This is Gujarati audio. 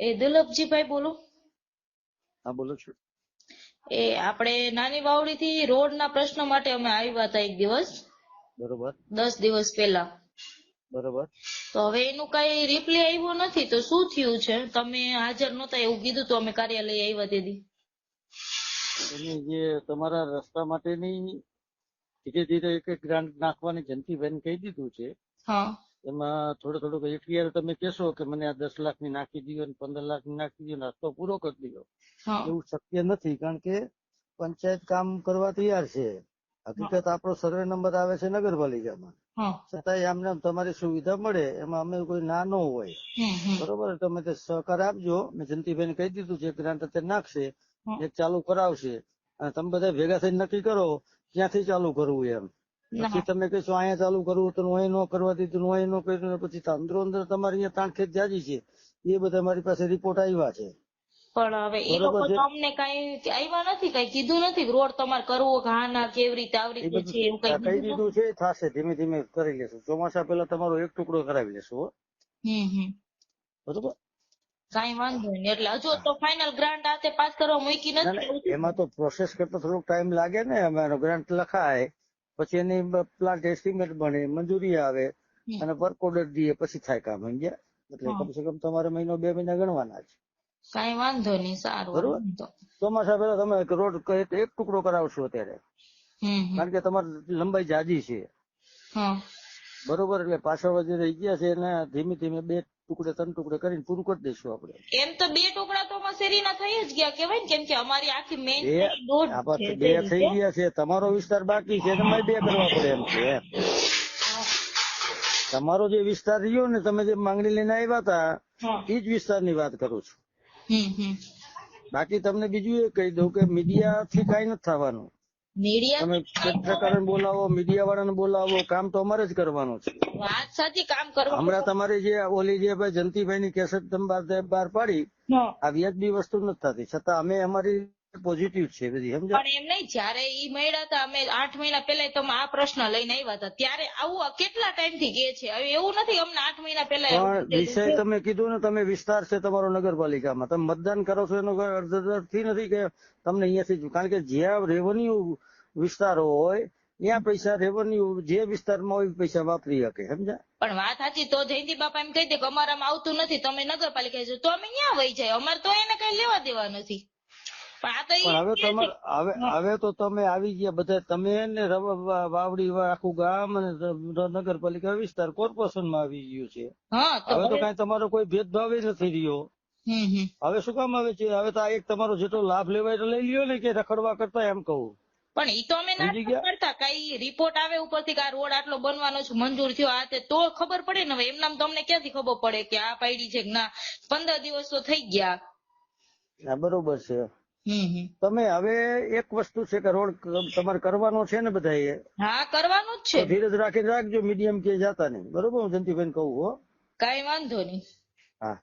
એ દુર્લભજીભાઈ બોલો. હા બોલો છું. એ આપણે નાની વાવડી થી રોડ ના પ્રશ્ન માટે અમે આવ્યા હતા એક દિવસ. બરોબર. દસ દિવસ પહેલા. બરોબર. તો હવે એનું કઈ રિપ્લે આવ્યો નથી તો શું થયું છે? તમે હાજર નહોતા એવું કીધું તો અમે કાર્યાલય આવ્યા તેથી. એની જે તમારા રસ્તા માટેની ધીરે ધીરે એક એક ગ્રાન્ટ નાખવાની જંતીબેન કહી દીધું છે. હા. એમાં થોડું થોડુંક એફઆઈઆર તમે કહેશો કે મને આ દસ લાખની નાખી દો ને પંદર લાખની નાખી દો ને રસ્તો પૂરો કરી દો એવું શક્ય નથી કારણ કે પંચાયત કામ કરવા તૈયાર છે. હકીકત આપણો સર્વે નંબર આવે છે નગરપાલિકામાં. છતાંય આમને આમ તમારી સુવિધા મળે એમાં અમે કોઈ ના ન હોય. બરોબર તમે તે સહકાર આપજો. મેં જંતીબેન કહી દીધું છે ગ્રાન્ટ અત્યારે નાખશે. એક ચાલુ કરાવશે. અને તમે બધા ભેગા થઈને નક્કી કરો ક્યાંથી ચાલુ કરવું એમ. પછી તમે કહેશો અહીંયા ચાલુ કરવું તો અહીં ન કરવા દીધું અહીં ન કર્યું પછી અંદરો અંદર તમારી અહીંયા તાણખેત જાજી છે. એ બધા મારી પાસે રિપોર્ટ આવ્યા છે. પણ હવે એ લોકો. તો અમને કઈ આવ્યા નથી કઈ કીધું નથી રોડ તમારે કરવો ના કેવી રીતે આવી રીતે છે એવું કઈ કહી દીધું છે? થશે ધીમે ધીમે કરી લેશું. ચોમાસા પહેલા તમારો એક ટુકડો કરાવી લેશું હમ હમ. બરોબર? કઈ વાંધો નહીં એટલે હજુ તો ફાઇનલ ગ્રાન્ટ આતે પાસ કરવા મૂકી નથી? એમાં તો પ્રોસેસ કરતા થોડોક ટાઈમ લાગે ને અમારો ગ્રાન્ટ લખાય. પછી એની પ્લાન્ટ એસ્ટિમેટ બને મંજૂરી આવે અને વર્ક ઓર્ડર દઈએ પછી થાય કામ સમજ્યા? એટલે કમસે કમ તમારે મહિનો બે મહિના ગણવાના છે. કઈ વાંધો નહીં સારું બરોબર. ચોમાસા પેલા તમે રોડ એક એક ટુકડો કરાવશો અત્યારે. કારણ કે તમારી લંબાઈ જાજી છે. બરોબર એટલે પાછળ જે રહી ગયા છે એને ધીમે ધીમે બે ટુકડે ત્રણ ટુકડે કરીને પૂરું કરી દઈશું આપણે. એમ તો બે ટુકડા તો અમારા શેરીના થઈ જ ગયા કેવાય ને કેમ કે અમારી આખી મેઇન બે થઈ ગયા છે. તમારો વિસ્તાર બાકી છે તમારે બે કરવા પડે એમ છે તમારો જે વિસ્તાર રહ્યો ને તમે જે માંગણી લઈને આવ્યા હતા એ જ વિસ્તારની વાત કરું છું. બાકી તમને બીજું એ કહી દઉં કે મીડિયા થી કઈ નથી થવાનું. મીડિયા તમે પત્રકારોને બોલાવો મીડિયા વાળાને બોલાવો કામ તો અમારે જ કરવાનું છે. વાત સાચી કામ કરવા હમણાં તમારી જે ઓલી જે ભાઈ જંતીભાઈ ની કેસેટ તમે બહાર બહાર પાડી આ વ્યાજબી વસ્તુ નથી થતી. છતાં અમે અમારી પોઝિટિવ છે બધી સમજો? પણ એમ નહીં જયારે ઈ મળ્યા હતા અમે આઠ મહિના પહેલા તમે આ પ્રશ્ન લઈને આવ્યા હતા. ત્યારે આવું કેટલા ટાઈમથી કે છે? હવે એવું નથી અમને આઠ મહિના પહેલા પણ વિષય તમે કીધું ને તમે વિસ્તાર છે તમારો નગરપાલિકામાં. તમે મતદાન કરો છો એનો કોઈ અર્થથી નથી કે તમને અહીંયાથી કારણ કે જ્યાં રેવન્યુ વિસ્તારો હોય ત્યાં પૈસા રેવન્યુ જે વિસ્તારમાં હોય પૈસા વાપરી શકે સમજ્યા? પણ વાત સાચી તો જયંતિ બાપા એમ કહી દે કે અમારામાં આવતું નથી તમે નગરપાલિકા તો અમે ક્યાં વહી જાય. અમારે તો એને કઈ લેવા દેવા નથી. હવે તમે હવે હવે તો તમે આવી ગયા બધા. તમે ને વાવડી આખું ગામ અને નગરપાલિકા વિસ્તાર કોર્પોરેશનમાં આવી ગયું છે. હવે તો કઈ તમારો કોઈ ભેદભાવ નથી રહ્યો. હવે શું કામ આવે છે? હવે તો આ એક તમારો જેટલો લાભ લેવાય તો લઈ લ્યો ને કે રખડવા કરતા એમ કહું. પણ ઈ તો અમે ના? કરતા. કઈ રિપોર્ટ આવે ઉપરથી કે આ રોડ આટલો બનવાનો છે મંજૂર થયો આ તે તો ખબર પડે ને હવે. એમનામ તમને ક્યાંથી ખબર પડે કે આ પાડી છે કે ના? પંદર દિવસ તો થઈ ગયા. બરોબર છે. તમે હવે એક વસ્તુ છે કે રોડ તમારે કરવાનો છે ને બધા હા કરવાનું જ છે. ધીરજ રાખીને રાખજો મીડિયમ કે જાતા નહીં. બરોબર હું જંતીબેન કહું હો. કઈ વાંધો નહીં. હા.